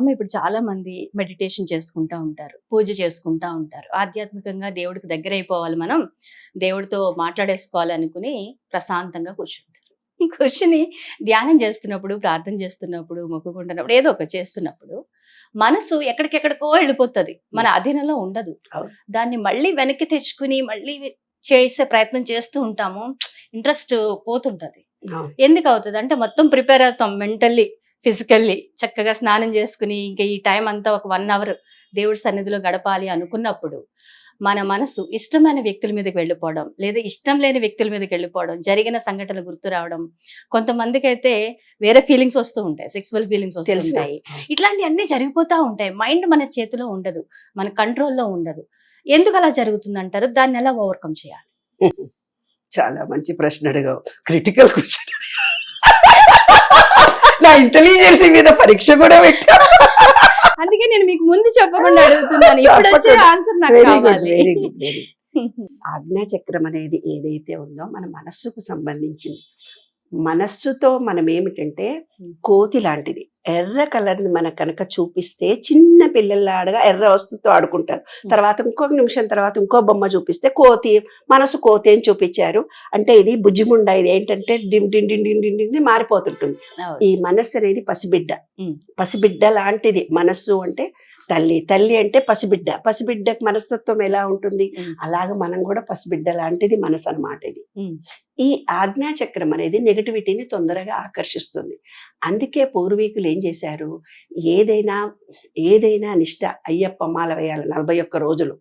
అమ్మ ఇప్పుడు చాలా మంది మెడిటేషన్ చేసుకుంటా ఉంటారు పూజ చేసుకుంటా ఉంటారు. ఆధ్యాత్మికంగా దేవుడికి దగ్గర అయిపోవాలి మనం దేవుడితో మాట్లాడేసుకోవాలి అనుకుని ప్రశాంతంగా కూర్చుంటారు. కూర్చుని ధ్యానం చేస్తున్నప్పుడు ప్రార్థన చేస్తున్నప్పుడు మొక్కుకుంటున్నప్పుడు ఏదో ఒక చేస్తున్నప్పుడు మనసు ఎక్కడికెక్కడికో వెళ్ళిపోతుంది. మన అధీనంలో ఉండదు. దాన్ని మళ్ళీ వెనక్కి తెచ్చుకుని మళ్ళీ చేసే ప్రయత్నం చేస్తూ ఉంటాము ఇంట్రెస్ట్ పోతుంటది. ఎందుకు అవుతుంది? అంటే మొత్తం ప్రిపేర్ అవుతాం మెంటల్లీ. ఫిజికల్లీ చక్కగా స్నానం చేసుకుని ఇంకా ఈ టైం అంతా ఒక వన్ అవర్ దేవుడి సన్నిధిలో గడపాలి అనుకున్నప్పుడు మన మనసు ఇష్టమైన వ్యక్తుల మీదకి వెళ్ళిపోవడం లేదా ఇష్టం లేని వ్యక్తుల మీదకి వెళ్ళిపోవడం జరిగిన సంఘటనలు గుర్తు రావడం కొంతమందికి అయితే వేరే ఫీలింగ్స్ వస్తూ ఉంటాయి సెక్సువల్ ఫీలింగ్స్ వస్తూ తెలుసు. ఉంటాయి. ఇట్లాంటివన్నీ జరిగిపోతా ఉంటాయి. మైండ్ మన చేతిలో ఉండదు మన కంట్రోల్లో ఉండదు. ఎందుకు అలా జరుగుతుంది అంటారు దాన్ని ఎలా ఓవర్కమ్ చేయాలి? చాలా మంచి ప్రశ్న అడిగావు. Critical question. నా ఇంటెలిజెన్స్ మీద పరీక్ష కూడా పెట్టా. అందుకే నేను మీకు ముందు చెప్పకుండా అడుగుతున్నాను. ఇప్పుడు వచ్చే. ఆన్సర్ నాకు కావాలి. ఆజ్ఞా చక్రం అనేది ఏదైతే ఉందో మన మనస్సుకు సంబంధించింది. మనస్సుతో మనం ఏమిటంటే కోతి లాంటిది. ఎర్ర కలర్ని మన కనుక చూపిస్తే చిన్న పిల్లల్లాడగా ఎర్ర వస్తువుతో ఆడుకుంటారు. తర్వాత ఇంకొక నిమిషం తర్వాత ఇంకో బొమ్మ చూపిస్తే కోతి మనసు కోతి అని చూపించారు. అంటే ఇది బుజ్జిముండ ఇది ఏంటంటే డిమ్ మారిపోతుంటుంది. ఈ మనస్సు అనేది పసిబిడ్డ. పసిబిడ్డ లాంటిది. మనస్సు అంటే తల్లి. తల్లి అంటే పసిబిడ్డ. పసిబిడ్డకు మనస్తత్వం ఎలా ఉంటుంది. అలాగ మనం కూడా పసిబిడ్డ లాంటిది మనసు అన్నమాట ఇది. ఈ ఆజ్ఞా చక్రం అనేది నెగటివిటీని తొందరగా ఆకర్షిస్తుంది. అందుకే పూర్వీకులు ఏం చేశారు? ఏదైనా ఏదైనా నిష్ట అయ్యప్ప మాల వేయాలి నలభై ఒక్క రోజులు.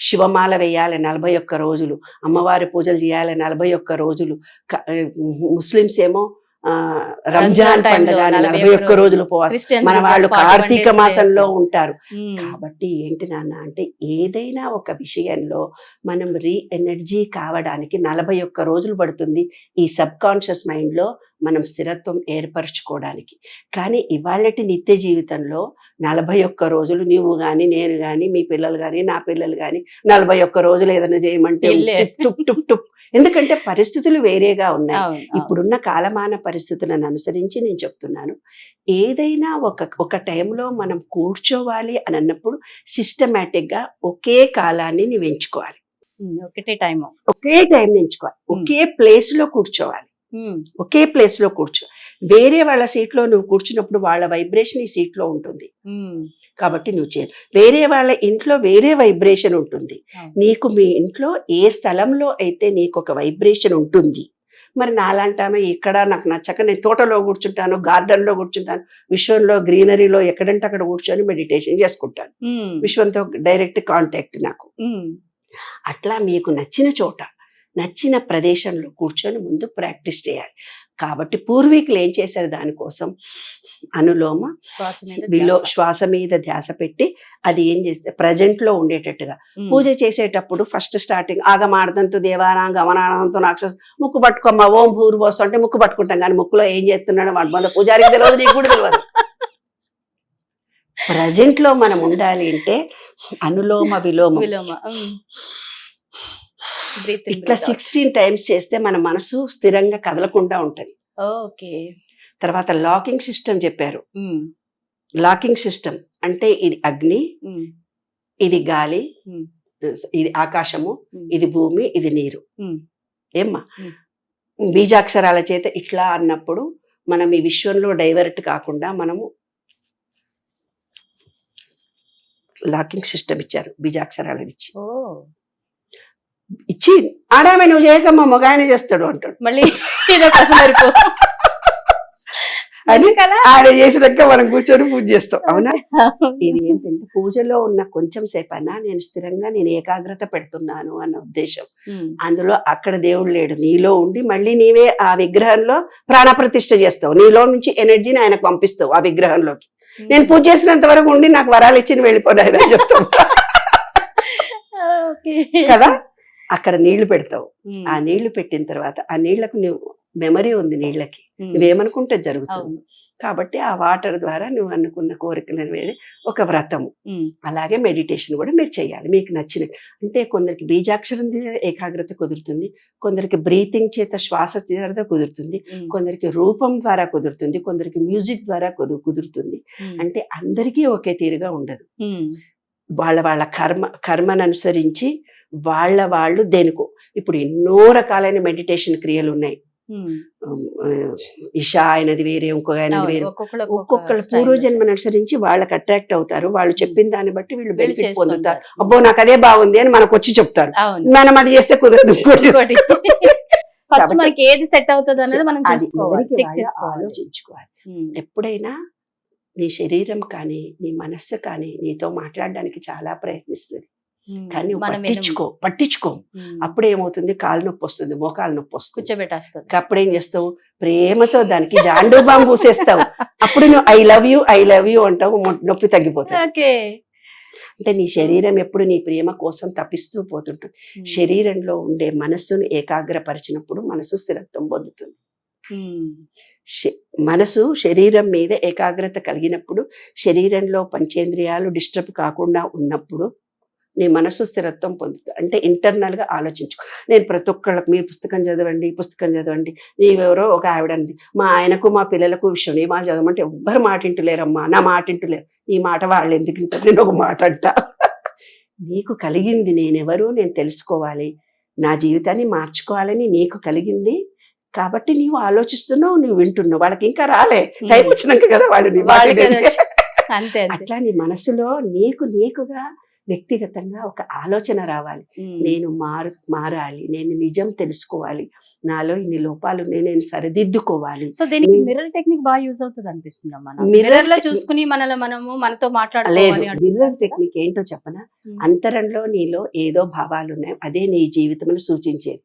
శివమాల వేయాలి నలభై ఒక్క రోజులు. అమ్మవారి పూజలు చేయాలి నలభై ఒక్క రోజులు. ముస్లిమ్స్ ఏమో రంజాన్ రంజాన్ పండుగ టైంలో అని 40 నలభై ఒక్క రోజులు ఉపవాసం మన వాళ్ళు 41 కార్తీక మాసంలో. ఉంటారు. కాబట్టి ఏంటి నాన్న అంటే ఏదైనా ఒక విషయంలో మనం రీ ఎనర్జీ కావడానికి నలభై ఒక్క రోజులు పడుతుంది ఈ సబ్ కాన్షియస్ మైండ్లో మనం స్థిరత్వం ఏర్పరచుకోవడానికి. కానీ ఇవాళటి నిత్య జీవితంలో నలభై ఒక్క రోజులు నీవు కానీ నేను కానీ మీ పిల్లలు కానీ నా పిల్లలు కానీ నలభై ఒక్క రోజులు ఏదైనా చేయమంటే. టుప్ టుప్ టుప్ ఎందుకంటే పరిస్థితులు వేరేగా ఉన్నాయి. ఇప్పుడున్న కాలమాన పరిస్థితులను అనుసరించి నేను చెప్తున్నాను. ఏదైనా ఒక ఒక టైంలో మనం కూర్చోవాలి అని అన్నప్పుడు సిస్టమేటిక్గా ఒకే కాలాన్ని నువ్వు ఎంచుకోవాలి. ఒకటే టైం ఒకే టైం ఎంచుకోవాలి. ఒకే ప్లేస్లో కూర్చోవాలి. ఒకే ప్లేస్లో కూర్చో. వేరే వాళ్ళ సీట్లో నువ్వు కూర్చున్నప్పుడు వాళ్ళ వైబ్రేషన్ ఈ సీట్లో ఉంటుంది కాబట్టి నువ్వు చేయాలి వేరే వాళ్ళ ఇంట్లో వేరే వైబ్రేషన్ ఉంటుంది. నీకు మీ ఇంట్లో ఏ స్థలంలో అయితే నీకు ఒక వైబ్రేషన్ ఉంటుంది మరి నాలాంటి ఆమె ఇక్కడ నాకు నచ్చక నేను తోటలో కూర్చుంటాను గార్డెన్లో కూర్చుంటాను విశ్వంలో గ్రీనరీలో ఎక్కడంటే అక్కడ కూర్చొని మెడిటేషన్ చేసుకుంటాను. విశ్వంతో డైరెక్ట్ కాంటాక్ట్ నాకు. అట్లా మీకు నచ్చిన చోట నచ్చిన ప్రదేశంలో కూర్చొని ముందు ప్రాక్టీస్ చేయాలి. కాబట్టి పూర్వీకులు ఏం చేశారు? దానికోసం అనులోమ ధ్యాస. శ్వాస మీద ధ్యాస పెట్టి అది ఏం చేస్తే ప్రజెంట్లో ఉండేటట్టుగా. పూజ చేసేటప్పుడు ఫస్ట్ స్టార్టింగ్ ఆగమాడదంతు దేవానా గమనానంతో రాక్షస ముక్కు పట్టుకోమ్మా ఓం భూరు పోసు అంటే ముక్కు పట్టుకుంటాం. కానీ ముక్కులో ఏం చేస్తున్నాడు వాడి మన పూజారికి తెలియదు నీకు కూడా తెలియదు ప్రజెంట్లో మనం ఉండాలి అంటే అనులోమ విలోమ. విలోమ ఇట్లా. సిక్స్టీన్ టైమ్స్ చేస్తే మన మనసు స్థిరంగా కదలకుండా ఉంటది ఓకే తర్వాత లాకింగ్ సిస్టమ్ చెప్పారు లాకింగ్ సిస్టమ్ అంటే ఇది అగ్ని ఇది గాలి. ఇది ఆకాశము. ఇది భూమి ఇది నీరు. ఏమ్మా. బీజాక్షరాల చేత ఇట్లా అన్నప్పుడు మనం ఈ విశ్వంలో డైవర్ట్ కాకుండా మనము లాకింగ్ సిస్టమ్ ఇచ్చారు బీజాక్షరాలను ఇచ్చి ఇచ్చి ఆడామే నువ్వు చేయకమ్మా మగాయన చేస్తాడు అంటాడు. మళ్ళీ అని? ఆడ చేసినాక మనం కూర్చొని పూజ చేస్తాం అవునా? ఇది ఏంటంటే పూజలో ఉన్న కొంచెం సేపన్నా నేను స్థిరంగా నేను ఏకాగ్రత పెడుతున్నాను అన్న ఉద్దేశం. అందులో అక్కడ దేవుడు లేడు నీలో ఉండి మళ్ళీ నీవే ఆ విగ్రహంలో ప్రాణప్రతిష్ఠ చేస్తావు. నీలో నుంచి ఎనర్జీని ఆయనకు పంపిస్తావు ఆ విగ్రహంలోకి. నేను పూజ చేసినంత వరకు ఉండి నాకు వరాలు ఇచ్చి వెళ్ళిపోయినా చెప్తావు. ఓకే. కదా? అక్కడ నీళ్ళు పెడతావు. ఆ నీళ్ళు పెట్టిన తర్వాత ఆ నీళ్ళకు నువ్వు మెమరీ ఉంది నీళ్ళకి నువ్వేమనుకుంటే జరుగుతుంది. కాబట్టి ఆ వాటర్ ద్వారా నువ్వు అనుకున్న కోరికలు ఒక వ్రతము. అలాగే మెడిటేషన్ కూడా మీరు చేయాలి. మీకు నచ్చిన అంటే కొందరికి బీజాక్షరం ఏకాగ్రత కుదురుతుంది. కొందరికి బ్రీతింగ్ చేత శ్వాస చేత కుదురుతుంది. కొందరికి రూపం ద్వారా కుదురుతుంది. కొందరికి మ్యూజిక్ ద్వారా కుదు- కుదురుతుంది. అంటే అందరికీ ఒకే తీరుగా ఉండదు. వాళ్ళ వాళ్ళ కర్మ కర్మను అనుసరించి వాళ్ళ వాళ్ళు దేనికో. ఇప్పుడు ఎన్నో రకాలైన మెడిటేషన్ క్రియలు ఉన్నాయి. ఇషా అయినది వేరే ఇంకొక ఆయనది అవును, వేరే. ఒక్కొక్కరు పూర్వజన్మను అనుసరించి వాళ్ళకి అట్రాక్ట్ అవుతారు. వాళ్ళు చెప్పిన దాన్ని బట్టి వీళ్ళు బెనిఫిట్. పొందుతారు. అబ్బో నాకు అదే బాగుంది అని మనకు వచ్చి చెప్తారు. మనం అది చేస్తే కుదరదు మనకి ఏది సెట్ అవుతుంది అనేది మనం ఆలోచించుకోవాలి. ఎప్పుడైనా నీ శరీరం కానీ నీ మనస్సు కానీ నీతో మాట్లాడడానికి చాలా ప్రయత్నిస్తుంది. కానీ. పట్టించుకో పట్టించుకో. అప్పుడు ఏమవుతుంది? కాలు నొప్పి వస్తుంది మోకాలు నొప్పి వస్తుంది. కూర్చోబెట్టేస్తుంది. అప్పుడు ఏం చేస్తావు? ప్రేమతో దానికి జాండు బాంబు పూసేస్తావు అప్పుడు నువ్వు I love you I love you అంటావు నొప్పి తగ్గిపోతుంది. అంటే నీ శరీరం ఎప్పుడు నీ ప్రేమ కోసం తపిస్తూ పోతుంటుంది. శరీరంలో ఉండే మనస్సును ఏకాగ్రపరిచినప్పుడు మనసు స్థిరత్వం పొందుతుంది. మనసు శరీరం మీద ఏకాగ్రత కలిగినప్పుడు శరీరంలో పంచేంద్రియాలు డిస్టర్బ్ కాకుండా ఉన్నప్పుడు నీ మనసు స్థిరత్వం పొందుతుంది అంటే ఇంటర్నల్గా ఆలోచించుకో. నేను ప్రతి ఒక్కళ్ళకి మీరు పుస్తకం చదవండి ఈ పుస్తకం చదవండి నీవెవరో ఒక ఆవిడ అంది మా ఆయనకు మా పిల్లలకు విషయం నీ మాట చదవమంటే ఎవ్వరు మాట ఇంటలేరమ్మా నా మాట ఇంటలేరు ఈ మాట వాళ్ళు ఎందుకు వింటారు? నేను ఒక మాట అంట. నీకు కలిగింది నేనెవరు నేను తెలుసుకోవాలి. నా జీవితాన్ని మార్చుకోవాలని నీకు కలిగింది. కాబట్టి నీవు ఆలోచిస్తున్నావు నువ్వు వింటున్నావు. వాళ్ళకి ఇంకా రాలే. టైం. వచ్చినాక కదా వాళ్ళు నీ అట్లా నీ మనసులో నీకు నీకుగా వ్యక్తిగతంగా ఒక ఆలోచన రావాలి. నేను మారు మారాలి. నేను నిజం తెలుసుకోవాలి. నాలో ఇన్ని లోపాలు నేను సరిదిద్దుకోవాలి. సో దీనికి మిర్రర్ టెక్నిక్ బాగా యూజ్ అవుతుంది అనిపిస్తుంది మనం Mirror మిర్రర్లో చూసుకుని మనలో మనము మనతో లేదు. మాట్లాడుకోవాలి మిర్రర్ టెక్నిక్ ఏంటో చెప్పనా. అంతరంలో నీలో ఏదో భావాలు ఉన్నాయి. అదే నీ జీవితమును సూచించేది.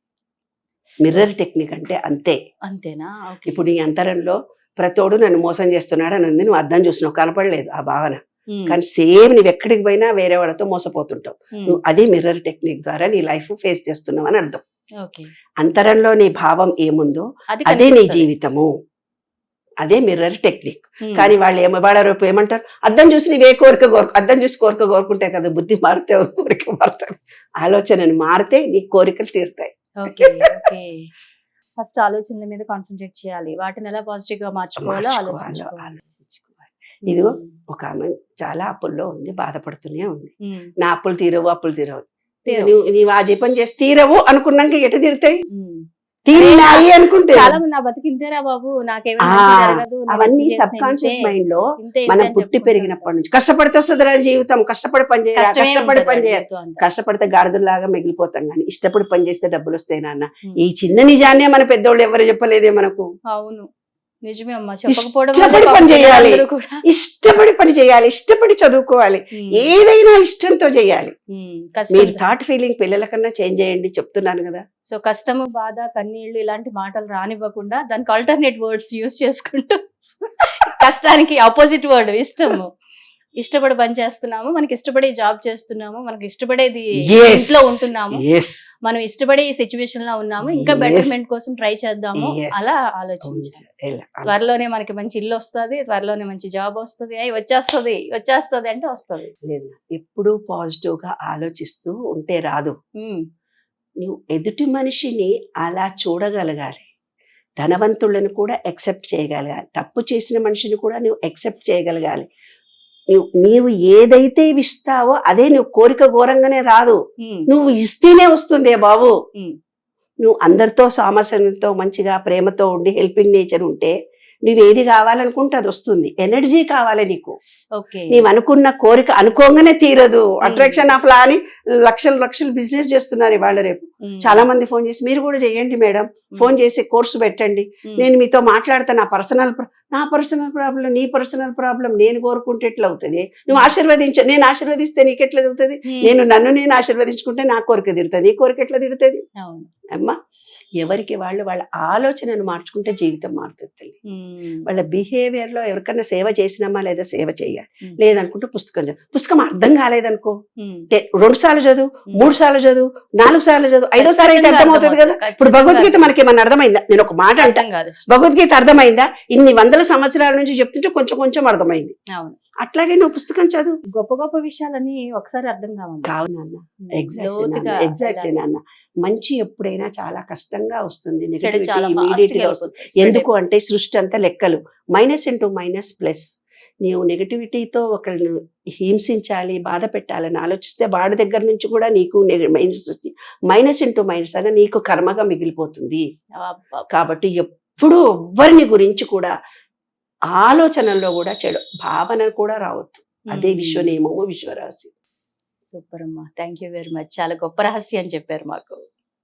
మిర్రర్ టెక్నిక్ అంటే అంతే. అంతేనా? ఇప్పుడు నీ అంతరంలో ప్రతోడు నన్ను మోసం చేస్తున్నాడు అని ఉంది. నువ్వు అర్థం చూసినావు కనపడలేదు ఆ భావన. కానీ సేమ్ నువ్వు ఎక్కడికి పోయినా వేరే వాళ్ళతో మోసపోతుంటావు. నువ్వు అదే మిర్రర్ టెక్నిక్ ద్వారా నీ లైఫ్ ఫేస్ చేస్తున్నావు అని అర్థం. ఓకే. అంతరంలో నీ భావం ఏముందో అది నీ. జీవితము. అదే మిర్రర్ టెక్నిక్. కానీ వాళ్ళు ఏమో వాళ్ళ రేపు ఏమంటారు? అద్దం చూసి నీవే కోరిక కోరుకు అద్దం చూసి కోరిక కోరుకుంటే కదా బుద్ధి మారితే కోరిక మారుతుంది ఆలోచనను మారితే నీ కోరికలు తీరుతాయి. Okay okay. ఫస్ట్ ఆలోచనల మీద కాన్సన్ట్రేట్ చేయాలి. వాటిని ఎలా పాజిటివ్గా మార్చుకోవాలో ఆలోచించుకోవాలి. ఇదిగో ఒక ఆమె చాలా అప్పుల్లో ఉంది బాధపడుతూనే ఉంది. నా అప్పులు తీరవు అప్పులు తీరవు. నీవు ఆ జపం చేసి తీరవు అనుకున్నాక ఎటు తీరుతాయి. తీరినాయి అనుకుంటే. అవన్నీ సబ్ కాన్షియస్ మైండ్లో మనం పుట్టి పెరిగినప్పటి నుంచి. కష్టపడితే వస్తుంది రా జీవితం కష్టపడి పని చేయాలి కష్టపడి పని చేయాలి. కష్టపడితే గాడిదలాగా మిగిలిపోతాం కానీ ఇష్టపడి పని చేస్తే డబ్బులు వస్తాయి నాన్న. ఈ చిన్న నిజాన్నే మన పెద్దోళ్ళు ఎవరు చెప్పలేదే మనకు? అవును. నిజమే అమ్మా. చెప్పకపోవడం పని చేయాలి. ఇష్టపడి పని చేయాలి ఇష్టపడి చదువుకోవాలి. ఏదైనా ఇష్టంతో చేయాలి. మీరు థాట్ ఫీలింగ్ పిల్లల కన్నా చేంజ్ చేయండి చెప్తున్నాను కదా. సో కష్టము బాధ కన్నీళ్ళు ఇలాంటి మాటలు రానివ్వకుండా దానికి ఆల్టర్నేట్ వర్డ్స్ యూస్ చేసుకుంటూ కష్టానికి ఆపోజిట్ వర్డ్ ఇష్టము. ఇష్టపడి పని చేస్తున్నాము మనకి ఇష్టపడే జాబ్ చేస్తున్నాము మనకి ఇష్టపడేది. ఇంట్లో ఉంటున్నాము. మనం ఇష్టపడే సిచ్యువేషన్లో ఉన్నాము ఇంకా. బెటర్మెంట్ కోసం ట్రై చేద్దాము. అలా ఆలోచించాలి. త్వరలోనే మనకి మంచి ఇల్లు వస్తది త్వరలోనే మంచి జాబ్ వస్తది అయ్యి వచ్చేస్తది వచ్చేస్తది అంటే వస్తది. లేదు. ఎప్పుడు పాజిటివ్గా ఆలోచిస్తూ ఉంటే రాదు. నువ్వు ఎదుటి మనిషిని అలా చూడగలగాలి. ధనవంతులను కూడా ఎక్సెప్ట్ చేయగలగాలి. తప్పు చేసిన మనిషిని కూడా నువ్వు ఎక్సెప్ట్ చేయగలగాలి. నువ్వు నీవు ఏదైతే ఇస్తావో అదే నువ్వు కోరిక ఘోరంగానే రాదు. నువ్వు ఇస్తేనే వస్తుందే బాబు. నువ్వు అందరితో సామరస్యంతో మంచిగా ప్రేమతో ఉండి హెల్పింగ్ నేచర్ ఉంటే నువ్వు ఏది కావాలనుకుంటే అది వస్తుంది. ఎనర్జీ కావాలి నీకు. నీవు అనుకున్న కోరిక అనుకోగానే తీరదు. అట్రాక్షన్ ఆఫ్ లా అని లక్షలు లక్షలు బిజినెస్ చేస్తున్నారు ఇవాళ రేపు. ఉమ్, చాలా మంది ఫోన్ చేసి మీరు కూడా చేయండి మేడం. ఉమ్, ఫోన్ చేసి కోర్సు పెట్టండి. నేను మీతో మాట్లాడతా నా పర్సనల్ నా పర్సనల్ ప్రాబ్లం నీ పర్సనల్ ప్రాబ్లం నేను కోరుకుంటే ఎట్లా అవుతుంది? నువ్వు ఆశీర్వదించ నేను ఆశీర్వదిస్తే నీకు ఎట్లా అవుతుంది నేను నన్ను నేను ఆశీర్వదించుకుంటే నా కోరిక తిడుతుంది నీ కోరిక ఎట్లా తిడుతుంది అవును. అమ్మా. ఎవరికి వాళ్ళు వాళ్ళ ఆలోచనను మార్చుకుంటే జీవితం మారుతుంది వాళ్ళ బిహేవియర్లో ఎవరికైనా సేవ చేసినామా లేదా సేవ చేయాలి. లేదనుకుంటే పుస్తకం చదువు. పుస్తకం అర్థం కాలేదనుకో. రెండు సార్లు చదువు మూడు సార్లు చదువు నాలుగు సార్లు చదువు ఐదో సారి అయితే అర్థమవుతుంది కదా. ఇప్పుడు భగవద్గీత మనకి ఏమన్నా అర్థమైందా? నేను ఒక మాట అంట. అర్థం కాదు. భగవద్గీత అర్థమైందా? ఇన్ని వందల సంవత్సరాల నుంచి చెప్తుంటే కొంచెం కొంచెం అర్థమైంది. అట్లాగే నువ్వు పుస్తకం చదువు. గొప్ప గొప్ప విషయాలని ఒకసారి అర్థం కావమ్మా కావు. నాన్న. Um, exactly exactly. నాన్న. మంచి ఎప్పుడైనా చాలా కష్టంగా వస్తుంది. ఇమీడియట్గా వస్తుంది. ఎందుకు అంటే సృష్టి అంతా లెక్కలు. మైనస్ ఇంటూ మైనస్ ప్లస్ నీవు నెగటివిటీతో ఒకళ్ళను హింసించాలి బాధ పెట్టాలని ఆలోచిస్తే వాడి దగ్గర నుంచి కూడా నీకు మైనస్ మైనస్ ఇంటూ మైనస్ అని నీకు కర్మగా మిగిలిపోతుంది. కాబట్టి ఎప్పుడూ ఎవ్వరిని గురించి కూడా ఆలోచనల్లో కూడా చెడు భావన కూడా రావద్దు. అదే విశ్వ నియమము విశ్వరాశి. సూపర్ అమ్మా థ్యాంక్ యూ వెరీ మచ్. చాలా గొప్ప రహస్యం చెప్పారు మాకు.